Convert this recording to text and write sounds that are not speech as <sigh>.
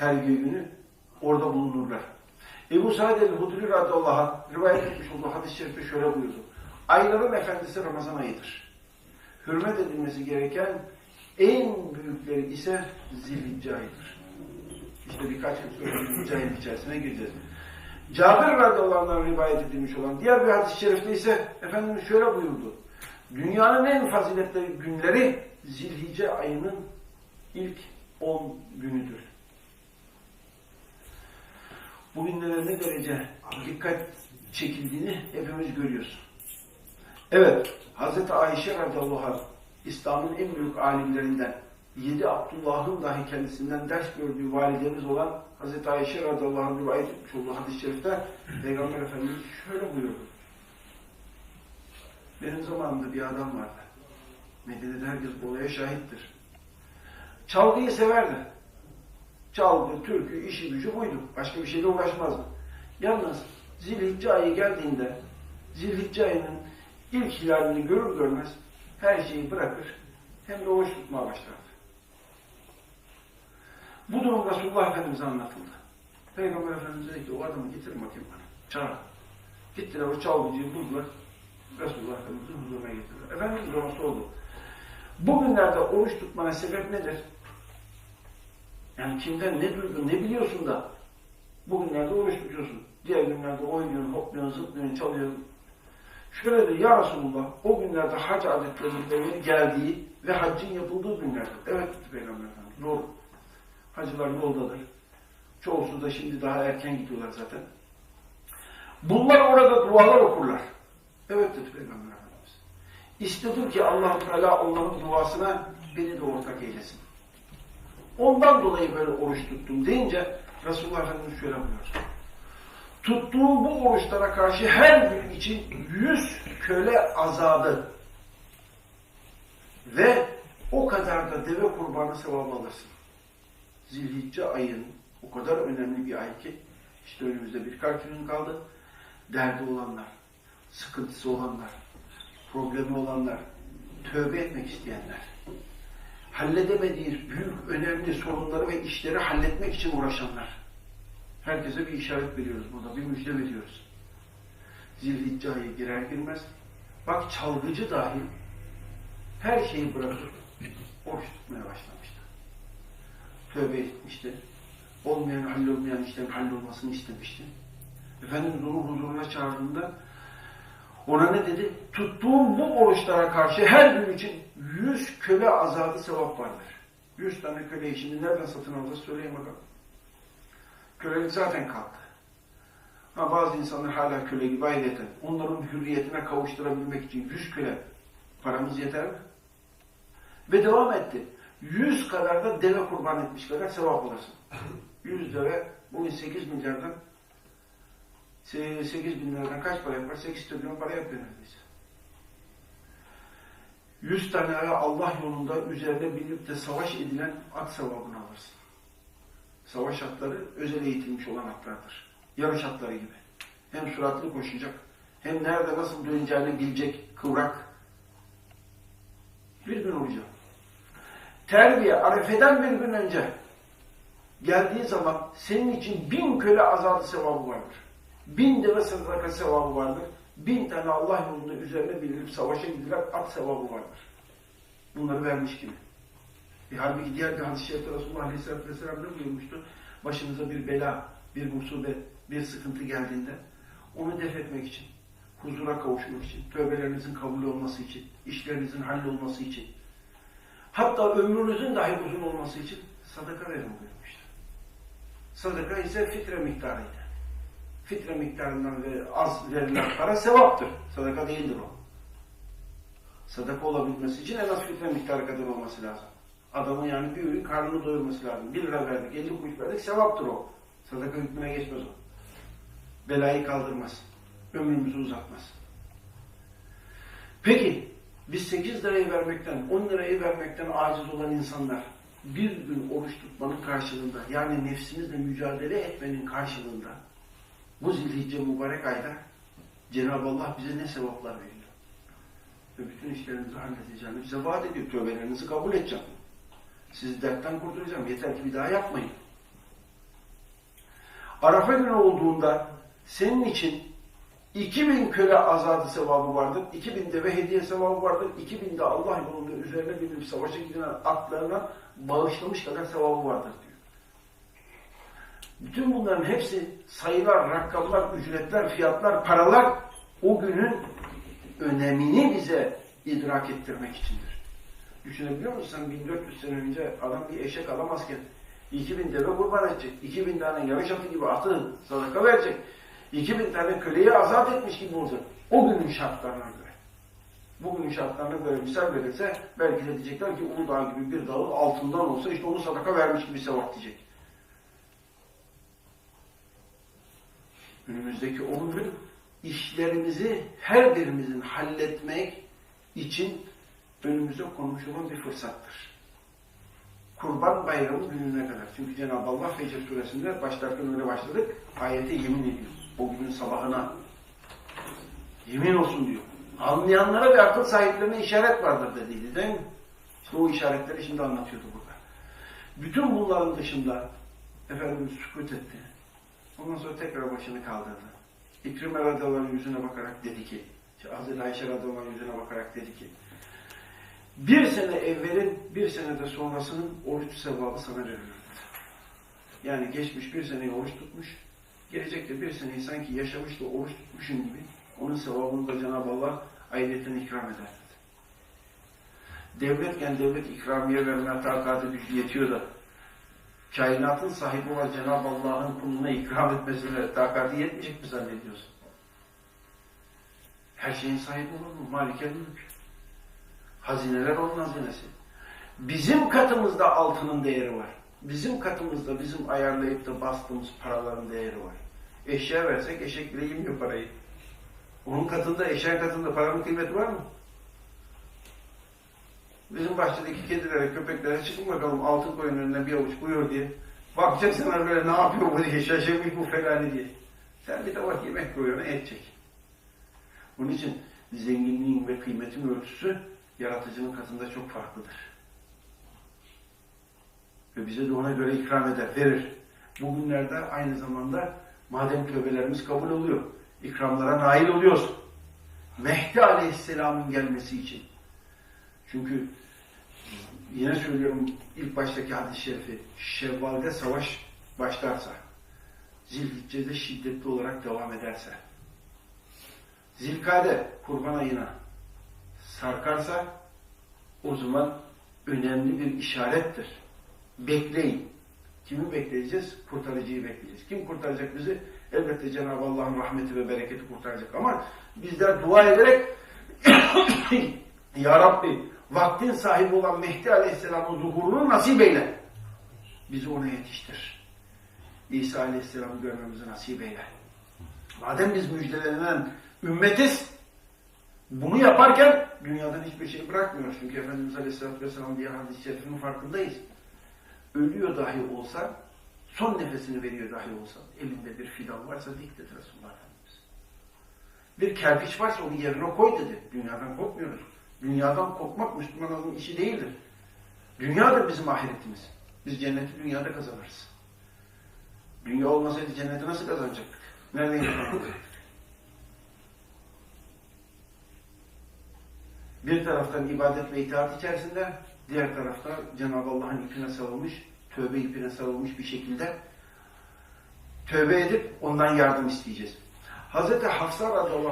terbiye günü orada bulunurlar. Ebu Said el-Hudri radıyallahu anh rivayet etmiş olduğu hadis-i şerifte şöyle buyurdu. Ayların efendisi Ramazan ayıdır. Hürmet edilmesi gereken en büyükleri ise zilhicce ayıdır. İşte birkaç yıl sonra zilhicce ayının içerisine gireceğiz. Cabir radıyallahu anh'dan rivayet edilmiş olan diğer bir hadis-i şerifte ise Efendimiz şöyle buyurdu. Dünyanın en faziletli günleri zilhicce ayının ilk 10 günüdür. Bugünlere ne derece dikkat çekildiğini hepimiz görüyoruz. Evet, Hz. Ayşe radıyallahu anh, İslam'ın en büyük alimlerinden, yedi Abdullah'ın dahi kendisinden ders gördüğü validemiz olan Hz. Ayşe radıyallahu anh rivayet etmiş olduğu hadis-i şerifte Peygamber Efendimiz şöyle buyurdu. Benim zamanımda bir adam vardı. Medine'de herkes bu olaya şahittir. Çalgıyı severdi. Çalgı, türkü, işi gücü buydu. Başka bir şeyle uğraşmazdı. Yalnız Zilhicce ayı geldiğinde Zilhicce ayının ilk hilalini görür görmez her şeyi bırakır hem de oruç tutmaya başlardı. Bu durum Resulullah Efendimiz'e anlatıldı. Peygamber Efendimiz dedi ki o adamı getir bakayım bana. Çağır. Gittiler o çalgıcıyı buldular. Resulullah Efendimiz'in huzuruna getirdiler. Efendimiz ona sordu. Bugünlerde oruç tutmana sebep nedir? Yani kimden ne duydun, ne biliyorsun da bugünlerde oruç tutuyorsun. Diğer günlerde oynuyorsun, hopluyorsun, zıplıyorsun, çalıyorsun. Şöyle dedi, ya Resulullah, o günlerde hac adetlerinin geldiği ve haccın yapıldığı günlerdir. Evet dedi Peygamber Efendimiz, doğru. Hacılar yoldadır. Çoğusu da şimdi daha erken gidiyorlar zaten. Bunlar orada dualar okurlar. Evet dedi Peygamber Efendimiz. İstedim ki allah Teala onların duasına beni de ortak eylesin. Ondan dolayı böyle oruç tuttum deyince Resulullah Efendimiz şöyle buyuruyor. Tuttuğum bu oruçlara karşı her gün için yüz köle azadı ve o kadar da deve kurbanı sevabı alırsın. Zilhicce ayının o kadar önemli bir ay ki işte önümüzde birkaç gün kaldı. Derdi olanlar, sıkıntısı olanlar, problemi olanlar, tövbe etmek isteyenler, halledemediği büyük, önemli sorunları ve işleri halletmek için uğraşanlar. Herkese bir işaret veriyoruz burada, bir müjde veriyoruz. Zilhicce ayı girer girmez, bak çalgıcı dahil her şeyi bırakıp oruç tutmaya başlamıştı. Tövbe etmişti. Olmayan, hallolmayan işlerin hallolmasını istemişti. Efendimiz onu huzuruna çağırdığında ona ne dedi? Tuttuğum bu oruçlara karşı her gün için yüz köle azadı sevap vardır. Yüz tane köleyi şimdi nereden satın alacağız söyleyin bakalım. Kölelik zaten kalktı. Ha, bazı insanlar hala köle gibi ayrıyeten. Onların hürriyetine kavuşturabilmek için yüz köle paramız yeter mi? Ve devam etti. Yüz kadar da deve kurban etmiş kadar sevap alırsın. Yüz deve bugün sekiz milyardan 8 bin liradan kaç para yapar? 8 trilyon para yapıyor neredeyse. 100 tane Allah yolunda üzerine binip de savaş edilen at sevabını alırsın. Savaş atları özel eğitilmiş olan atlardır. Yarış atları gibi. Hem süratli koşacak, hem nerede nasıl döneceğini bilecek, kıvrak. Bir gün olacak. Terbiye, arefeden bir gün önce geldiği zaman senin için bin köle azaltı sevabı vardır. Bin deve sadaka sevabı vardır. Bin tane Allah yolunda üzerine binilip savaşa gidilen at sevabı vardır. Bunları vermiş gibi. E, halbuki diğer bir hadis-i şerifte Resulullah Aleyhisselatü Vesselam ne buyurmuştu? Başınıza bir bela, bir musibet, bir sıkıntı geldiğinde onu def etmek için, huzura kavuşmak için, tövbelerinizin kabul olması için, işlerinizin hallolması için, hatta ömrünüzün dahi uzun olması için sadaka verin buyurmuştu. Sadaka ise fitre miktarıydı fitre miktarından ve az verilen para sevaptır. Sadaka değildir o. Sadaka olabilmesi için en az fitre miktarı kadar olması lazım. Adamın yani bir ürün karnını doyurması lazım. Bir lira verdik, elli kuruş verdik, sevaptır o. Sadaka hükmüne geçmez o. Belayı kaldırmaz. Ömrümüzü uzatmaz. Peki, biz 8 lirayı vermekten, 10 lirayı vermekten aciz olan insanlar bir gün oruç tutmanın karşılığında, yani nefsimizle mücadele etmenin karşılığında bu zilhicce mübarek ayda Cenab-ı Allah bize ne sevaplar veriyor. Ve bütün işlerimizi halledeceğini bize vaat ediyor. Tövbelerinizi kabul edeceğim. Sizi dertten kurtulacağım. Yeter ki bir daha yapmayın. Arafa günü olduğunda senin için 2000 köle azadı sevabı vardır. 2000 deve hediye sevabı vardır. 2000 de Allah yolunda üzerine binip savaşa giden atlarına bağışlamış kadar sevabı vardır diyor. Bütün bunların hepsi sayılar, rakamlar, ücretler, fiyatlar, paralar o günün önemini bize idrak ettirmek içindir. Düşünebiliyor musun sen 1400 sene önce adam bir eşek alamazken 2000 deve kurban edecek, 2000 tane yarış atı gibi atı sadaka verecek, 2000 tane köleyi azat etmiş gibi olacak. O günün şartlarına göre. Bugünün şartlarına göre misal verirse belki de diyecekler ki Uludağ gibi bir dağı altından olsa işte onu sadaka vermiş gibi sevap diyecek. Önümüzdeki 10 gün işlerimizi her birimizin halletmek için önümüze konmuş olan bir fırsattır. Kurban bayramı gününe kadar. Çünkü Cenab-ı Allah Fecr suresinde başlarken öyle başladık. Ayete yemin ediyor. O günün sabahına. Yemin olsun diyor. Anlayanlara ve akıl sahiplerine işaret vardır dediydi değil mi? İşte o işaretleri şimdi anlatıyordu burada. Bütün bunların dışında Efendimiz sükut etti. Ondan sonra tekrar başını kaldırdı. İkrime radyaların yüzüne bakarak dedi ki, Hazreti Ayşe radyaların yüzüne bakarak dedi ki, bir sene evvelin, bir sene de sonrasının oruç sevabı sana verilir. Yani geçmiş bir seneyi oruç tutmuş, gelecekte bir seneyi sanki yaşamış da oruç tutmuşun gibi onun sevabını da Cenab-ı Allah ayrıyeten ikram eder. Devletken devlet ikramiye verme takatı gücü yetiyor da kainatın sahibi olan Cenab-ı Allah'ın kuluna ikram etmesine takatı yetmeyecek mi zannediyorsun? Her şeyin sahibi olan bu. Malikel mülk. Hazineler onun hazinesi. Bizim katımızda altının değeri var. Bizim katımızda bizim ayarlayıp da bastığımız paraların değeri var. Eşya versek eşek bile yemiyor parayı. Onun katında, eşeğin katında paranın kıymeti var mı? Bizim bahçedeki kedilere, köpeklere çıkın bakalım altın koyun önüne bir avuç buyur diye. Bakacaksın böyle ne yapıyor bu diye, şaşırmış bu felani diye. Sen bir tabak yemek koyuyorsun, et çek. Bunun için zenginliğin ve kıymetin ölçüsü yaratıcının katında çok farklıdır. Ve bize de ona göre ikram eder, verir. Bugünlerde aynı zamanda madem tövbelerimiz kabul oluyor, ikramlara nail oluyoruz. Mehdi Aleyhisselam'ın gelmesi için. Çünkü yine söylüyorum ilk baştaki hadis-i şerifi, Şevval'de savaş başlarsa, Zilhicce'de şiddetli olarak devam ederse, Zilkade kurban ayına sarkarsa o zaman önemli bir işarettir. Bekleyin. Kimi bekleyeceğiz? Kurtarıcıyı bekleyeceğiz. Kim kurtaracak bizi? Elbette Cenab-ı Allah'ın rahmeti ve bereketi kurtaracak. Ama bizler dua ederek <coughs> Ya Rabbi vaktin sahibi olan Mehdi Aleyhisselam'ın zuhurunu nasip eyle. Bizi ona yetiştir. İsa Aleyhisselam'ı görmemizi nasip eyle. Madem biz müjdelenen ümmetiz, bunu yaparken dünyadan hiçbir şey bırakmıyoruz. Çünkü Efendimiz Aleyhisselatü Vesselam diye hadis-i farkındayız. Ölüyor dahi olsa, son nefesini veriyor dahi olsa, elinde bir fidan varsa dik dedi Resulullah Efendimiz. Bir kerpiç varsa onu yerine koy dedi. Dünyadan korkmuyoruz. Dünyadan korkmak Müslümanların işi değildir. Dünyadır bizim ahiretimiz. Biz cenneti dünyada kazanırız. Dünya olmasaydı cenneti nasıl kazanacaktık? Nereden kazanacaktık? Bir taraftan ibadet ve itaat içerisinde, diğer tarafta Cenab-ı Allah'ın ipine sarılmış, tövbe ipine sarılmış bir şekilde tövbe edip ondan yardım isteyeceğiz. Hazreti Hafsa radıyallahu